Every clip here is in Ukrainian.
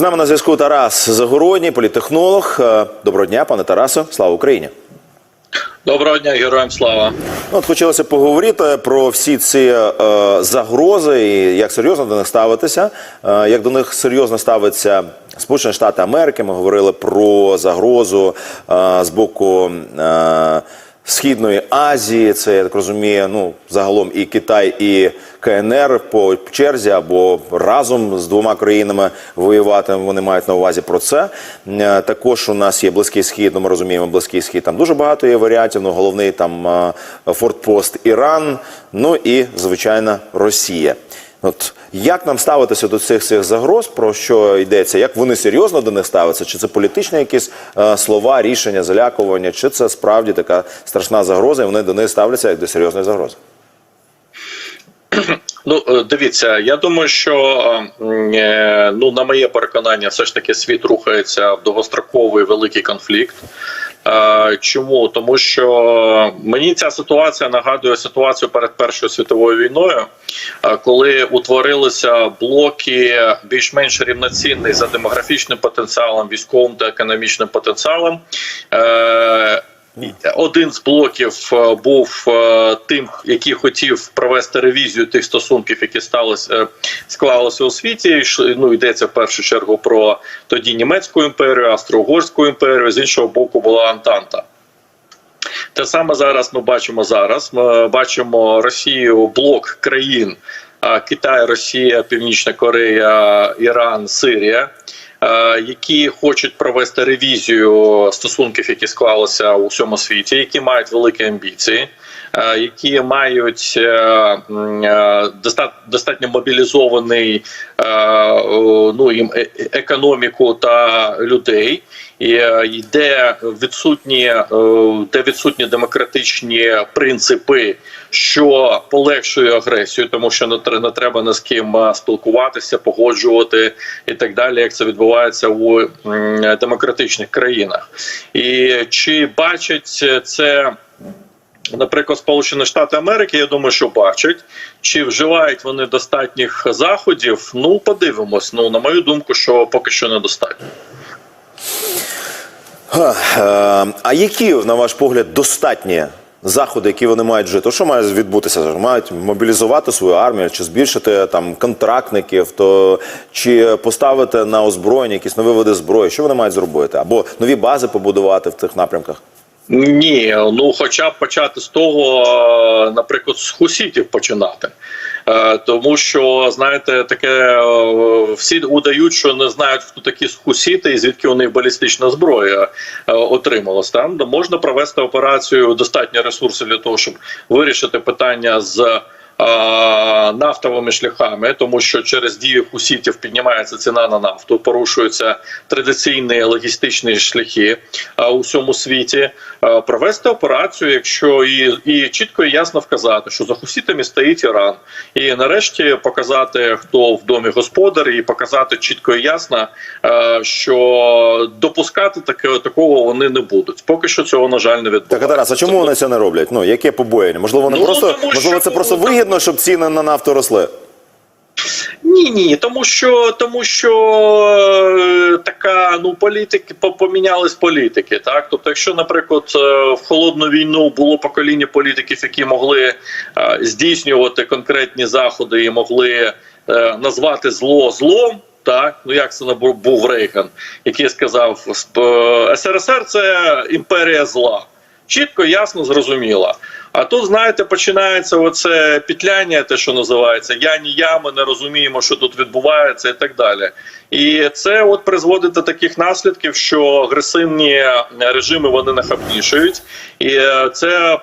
З нами на зв'язку Тарас Загородній, політтехнолог. Е, Доброго дня, пане Тарасо. Слава Україні. Доброго дня, героям слава. Ну, От хотілося поговорити про всі ці е, загрози і як серйозно до них ставитися. Е, як до них серйозно ставиться Сполучені Штати Америки. Ми говорили про загрозу е, з боку. Е, Східної Азії, це я так розумію, ну загалом і Китай, і КНР по черзі або разом з двома країнами воювати. Вони мають на увазі про це. Е, Також у нас є близький схід. Ну ми розуміємо, близький схід там дуже багато є варіантів. Ну головний там е, фортпост Іран. Ну і звичайно Росія. От як нам ставитися до цих цих загроз, про що йдеться? Як вони серйозно до них ставляться? Чи це політичні якісь е, слова, рішення, залякування, чи це справді така страшна загроза, і вони до них ставляться як до серйозної загрози? Ну е, дивіться, я думаю, що е, ну на моє переконання, все ж таки світ рухається в довгостроковий великий конфлікт. Е, Чому тому, що мені ця ситуація нагадує ситуацію перед Першою світовою війною, е, коли утворилися блоки більш-менш рівноцінні за демографічним потенціалом, військовим та економічним потенціалом. Один з блоків е, був е, тим, який хотів провести ревізію тих стосунків, які сталися е, склалися у світі. Ну йдеться в першу чергу про тоді німецьку імперію, австро-угорську імперію. З іншого боку, була Антанта. Те саме зараз ми бачимо зараз. Ми бачимо Росію блок країн Китай, Росія, Північна Корея, Іран, Сирія. Е, Які хочуть провести ревізію стосунків, які склалися у всьому світі, які мають великі амбіції, які мають е, е, доста- достатньо мобілізований е, ну, їм е- економіку та людей, і е, йде відсутні, е, де відсутні демократичні принципи, що полегшує агресію, тому що не тр- не треба ні з ким е, спілкуватися, погоджувати і так далі, як це відбувається у демократичних країнах. І чи бачать це? Наприклад, Сполучені Штати Америки, я думаю, що бачать, чи вживають вони достатніх заходів. Ну, подивимось. Ну, на мою думку, що поки що недостатньо. Е, А які, на ваш погляд, достатні заходи, які вони мають вжити? Що має відбутися? Мають мобілізувати свою армію, чи збільшити там контрактників, то чи поставити на озброєння якісь нові види зброї? Що вони мають зробити? Або нові бази побудувати в тих напрямках? Ні, ну хоча б почати з того, е, наприклад, з хусітів починати. Е, Тому що знаєте, таке е, всі удають, що не знають, хто такі хусіти і звідки у них балістична зброя отрималась. Там можна провести операцію достатньо ресурсів для того, щоб вирішити питання з. Е, Нафтовими шляхами, тому що через дію хусітів піднімається ціна на нафту, порушуються традиційні логістичні шляхи е, у всьому світі. Е, Провести операцію, якщо і, і чітко і ясно вказати, що за хусітами стоїть Іран, і нарешті показати, хто в домі господар, і показати чітко і ясно, що допускати таке такого вони не будуть. Поки що цього на жаль не відбувається. Так, Тарас, а чому вони це не роблять? Ну яке побоєння? Можливо, вони Ну, просто можливо, це просто ну, там- щоб ціни на нафту росли. Ні, ні, тому що тому що е, така ну політики по- помінялись політики. Так, тобто, якщо, наприклад, е, в холодну війну було покоління політиків, які могли е, здійснювати конкретні заходи і могли назвати зло злом. Так, ну як це був Рейган, який сказав, СРСР це імперія зла. Чітко, ясно, зрозуміло. А тут, знаєте, починається оце пітляння, те, що називається я ні я, ми не розуміємо, що тут відбувається, і так далі. І це от призводить до таких наслідків, що агресивні режими вони нахабнішують, і е, це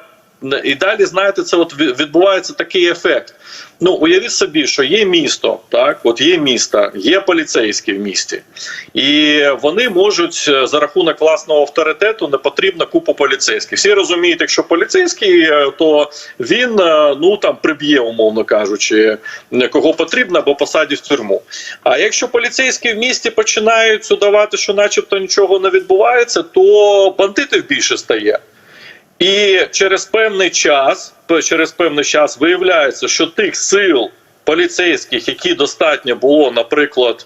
і далі, знаєте, це от від- відбувається такий ефект. Ну, уявіть собі, що є місто, так, от є місто, є поліцейські в місті, і вони можуть е, за рахунок власного авторитету не потрібна купа поліцейських. Всі розуміють, якщо поліцейський, е, то він е, ну там приб'є, умовно кажучи, кого потрібно, або посадить в тюрму. А якщо поліцейські в місті починають удавати, що, начебто, нічого не відбувається, то бандитів більше стає. І через певний час, через певний час виявляється, що тих сил поліцейських, які достатньо було, наприклад,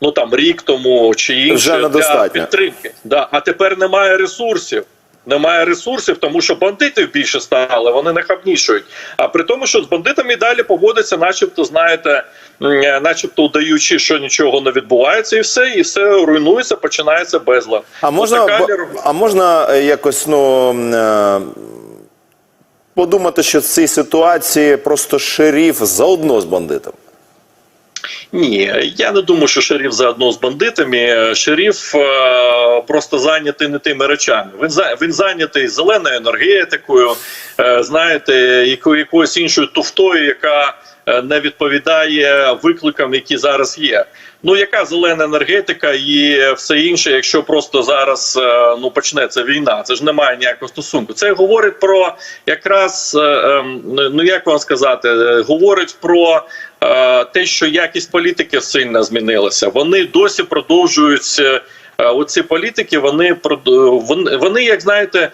ну там рік тому чи інше Вже для недостатньо. підтримки. Да. А тепер немає ресурсів. Немає ресурсів, тому що бандитів більше стали, вони нахабнішують. А при тому, що з бандитами далі поводиться, начебто, знаєте, е, начебто удаючи, що нічого не відбувається, і все, і все руйнується, починається безлад. А можна, а можна е, якось ну, е, подумати, що в цій ситуації просто шеріф заодно з бандитом? Ні, я не думаю, що шеріф заодно з бандитами. Шеріф е, просто зайнятий не тими речами. Він за він зайнятий зеленою енергетикою, е, знаєте, якою якоюсь іншою туфтою, яка не відповідає викликам, які зараз є. Ну яка зелена енергетика і все інше, якщо просто зараз е, ну почнеться війна, це ж не має ніякого стосунку. Це говорить про якраз е, ем, ну як вам сказати, е, говорить про е, те, що якість політики сильно змінилася. Вони досі продовжують е, оці політики. Вони, вони, як знаєте.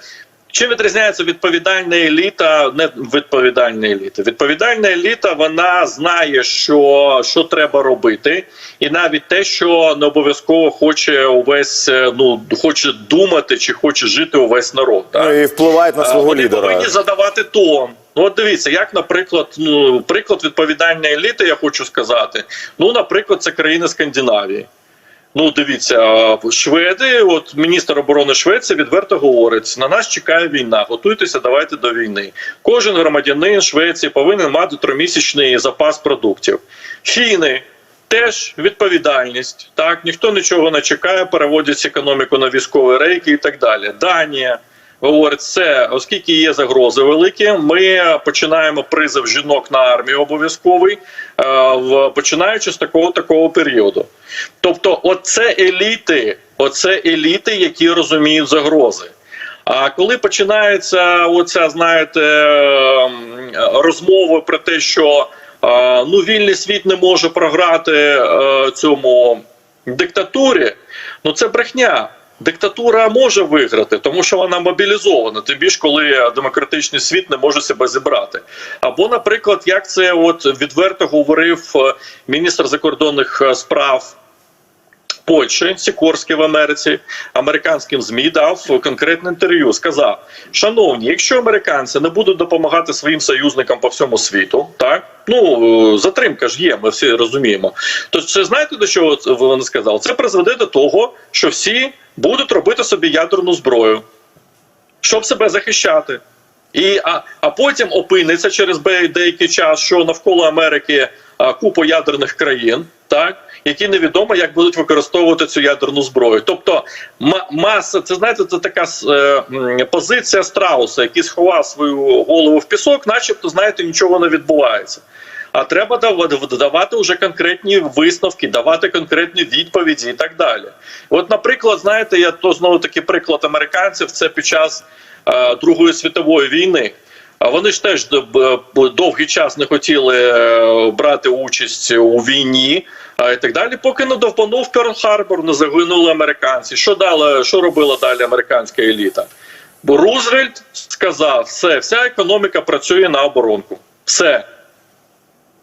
Чим відрізняється відповідальна еліта, не відповідальна еліта? Відповідальна еліта вона знає, що, що треба робити, і навіть те, що не обов'язково хоче увесь е, ну хоче думати чи хоче жити увесь народ. Так? Ну, і впливають на свого Вони лідера. повинні задавати тон. Ну, от дивіться, як, наприклад, ну приклад відповідальної еліти, я хочу сказати. Ну, наприклад, це країни Скандинавії. Ну, дивіться, шведи, от міністр оборони Швеції відверто говорить: на нас чекає війна. Готуйтеся, давайте до війни. Кожен громадянин Швеції повинен мати тримісячний запас продуктів. Фіни. Теж відповідальність, так ніхто нічого не чекає, переводять економіку на військові рейки і так далі. Данія говорить, все, оскільки є загрози великі, ми починаємо призов жінок на армію обов'язковий, е, починаючи з такого такого періоду. Тобто, оце еліти, оце еліти, які розуміють загрози. А коли починається оця, знаєте, ем, розмова про те, що е, ну вільний світ не може програти е, цьому диктатурі, ну це брехня. Диктатура може виграти, тому що вона мобілізована. Тим більш коли демократичний світ не може себе зібрати. Або, наприклад, як це от відверто говорив е, міністр закордонних е, справ Польщі Сікорський в Америці американським змі дав конкретне інтерв'ю. Сказав: Шановні, якщо американці не будуть допомагати своїм союзникам по всьому світу, так ну е, затримка ж є, ми всі розуміємо. То це знаєте до чого вони сказали? Це призведе до того, що всі будуть робити собі ядерну зброю, щоб себе захищати. І, а, а потім опиниться через деякий час, що навколо Америки а, купа ядерних країн, так які невідомо як будуть використовувати цю ядерну зброю. Тобто, ма- маса, це знаєте, це така е, позиція страуса, який сховав свою голову в пісок, начебто, знаєте, нічого не відбувається. А треба дав- давати вже конкретні висновки, давати конкретні відповіді і так далі. От, наприклад, знаєте, я то знову таки приклад американців. Це під час е, Другої світової війни. А вони ж теж б- довгий час не хотіли е, брати участь у війні і так далі. Поки не довпанув Перл-Харбор, не загинули американці. Що дали, що робила далі американська еліта? Бо Рузвельт сказав: все, вся економіка працює на оборонку. Все.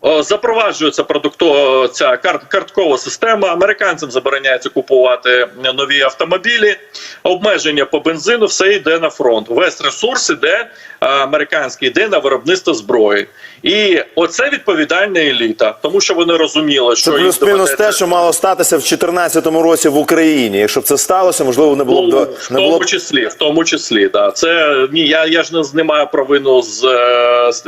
Запроваджується продукто ця карт, карткова система. Американцям забороняється купувати нові автомобілі, обмеження по бензину, все йде на фронт. Весь ресурс іде американський йде на виробництво зброї. І оце відповідальна еліта, тому що вони розуміли, що Це плюс-мінус те, що мало статися в 2014 році в Україні. Якщо б це сталося, можливо, не було б Ну, до в не тому було числі, в тому числі, да. Це ні, я, я ж не знімаю провину з, е, з,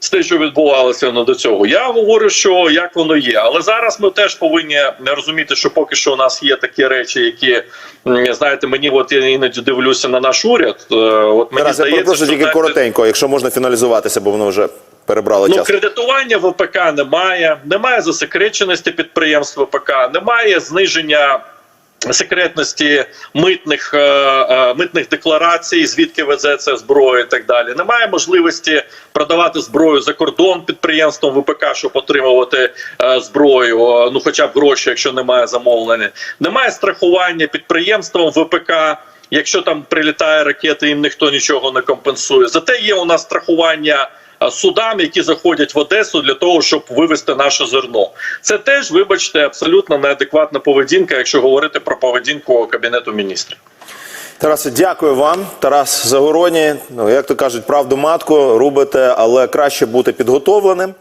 з те, що відбувалося ну, до цього. Я говорю, що як воно є. Але зараз ми теж повинні розуміти, що поки що у нас є такі речі, які знаєте, мені от я іноді дивлюся на наш уряд. е, От мені Тарас, здається, перепрошую що, тільки коротенько, якщо можна фіналізуватися, бо воно вже перебрало Ну, час. кредитування ВПК немає, немає засекреченості підприємств ВПК, немає зниження секретності митних, е, е, митних декларацій, звідки везеться зброя і так далі. Немає можливості продавати зброю за кордон підприємствам ВПК, щоб отримувати е, зброю, ну хоча б гроші, якщо немає замовлення. Немає страхування підприємствам ВПК. Якщо там прилітає ракета, їм ніхто нічого не компенсує. Зате є у нас страхування судам, які заходять в Одесу для того, щоб вивезти наше зерно. Це теж, вибачте, абсолютно неадекватна поведінка, якщо говорити про поведінку кабінету міністрів. Тарасе, дякую вам. Тарас Загороні. Ну як то кажуть, правду матку рубите, але краще бути підготовленим.